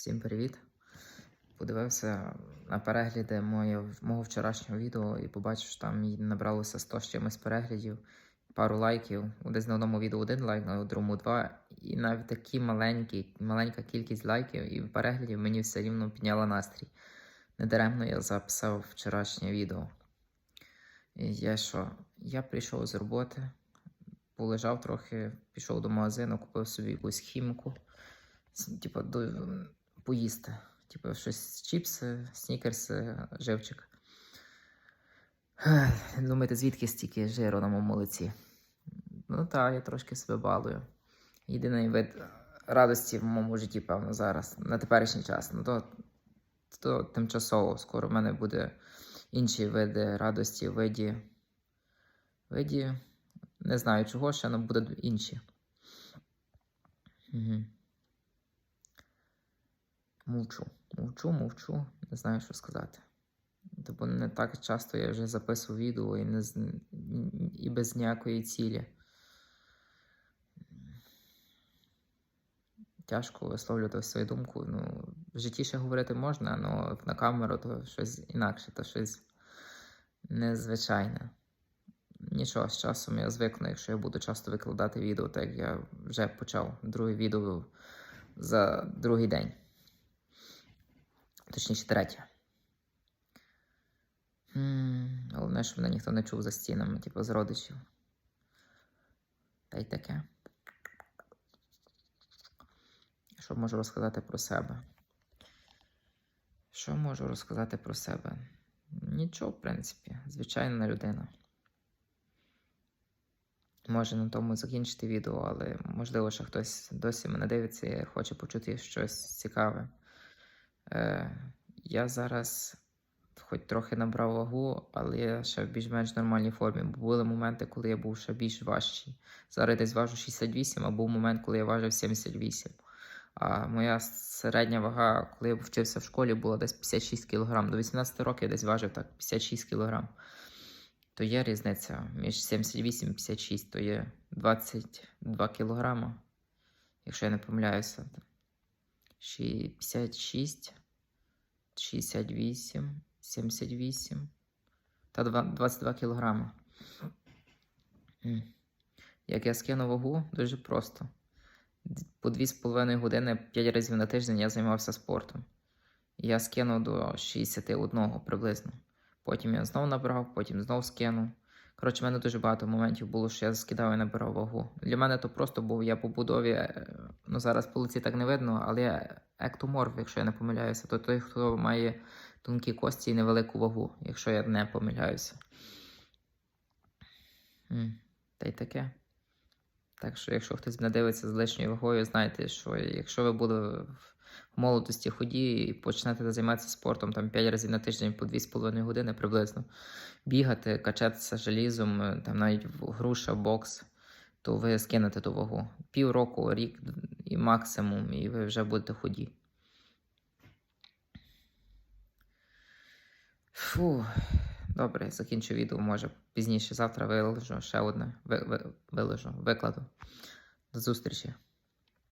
Всім привіт! Подивився на перегляди моє, мого вчорашнього відео і побачив, що там набралося 100 з чимось переглядів, пару лайків. Десь на одному відео один лайк, на другому два. І навіть такі маленькі, маленька кількість лайків і переглядів мені все рівно підняла настрій. Недаремно я записав вчорашнє відео. І я що? Я прийшов з роботи, полежав трохи, пішов до магазину, купив собі якусь хімку. Типа поїсти. Типу, щось чіпси, снікерси, живчик. Думаєте, звідки стільки жиру на моєму молоці? Ну так, я трошки себе балую. Єдиний вид радості в моєму житті, певно, зараз, на теперішній час. Ну то, то тимчасово. Скоро в мене буде інші види радості, виді. Виді. Не знаю чого ще, але будуть інші. Угу. Мовчу, мовчу, мовчу, не знаю, що сказати. Тобто не так часто я вже записував відео і, не, і без ніякої цілі. Тяжко висловлювати свою думку. Ну, в житті ще говорити можна, але на камеру то щось інакше, то щось незвичайне. Нічого, з часом я звикну, якщо я буду часто викладати відео, так як я вже почав друге відео за другий день. Точніше, третє. М, Головне, щоб мене ніхто не чув за стінами, типу з родичів. Та й таке. Що можу розказати про себе? Що можу розказати про себе? Нічого, в принципі, звичайна людина. Може на тому закінчити відео, але можливо, що хтось досі мене дивиться і хоче почути щось цікаве. Е, я зараз хоч трохи набрав вагу, але я ще в більш-менш нормальній формі. Були моменти, коли я був ще більш важчий. Зараз десь важу 68, а був момент, коли я важив 78. А моя середня вага, коли я вчився в школі, була десь 56 кг. До 18 років я десь важив так 56 кг. То є різниця між 78 і 56, то є 22 кг. Якщо я не помиляюся. Ще 56, 68, 78 та 22 кілограми. Як я скину вагу, дуже просто. По 2,5 години 5 разів на тиждень я займався спортом. Я скинув до 61 приблизно. Потім я знов набрав, потім знов скинув. Коротше, в мене дуже багато моментів було, що я скидав і набирав вагу. Для мене то просто був я по будові, е, ну зараз по лиці так не видно, але я ектоморф, якщо я не помиляюся, то той, хто має тонкі кості і невелику вагу, якщо я не помиляюся. Та й таке. Так що, якщо хтось мене дивиться з лишньою вагою, знайте, що якщо ви були в молодості ході і почнете займатися спортом там 5 разів на тиждень по 2,5 години приблизно, бігати, качатися желізом, е, там навіть груша, бокс, то ви скинете ту вагу. Півроку, рік і максимум, і ви вже будете ході. Фу. Добре, закінчу відео. Може пізніше завтра виложу ще одне. Ви, ви, виложу, викладу. До зустрічі.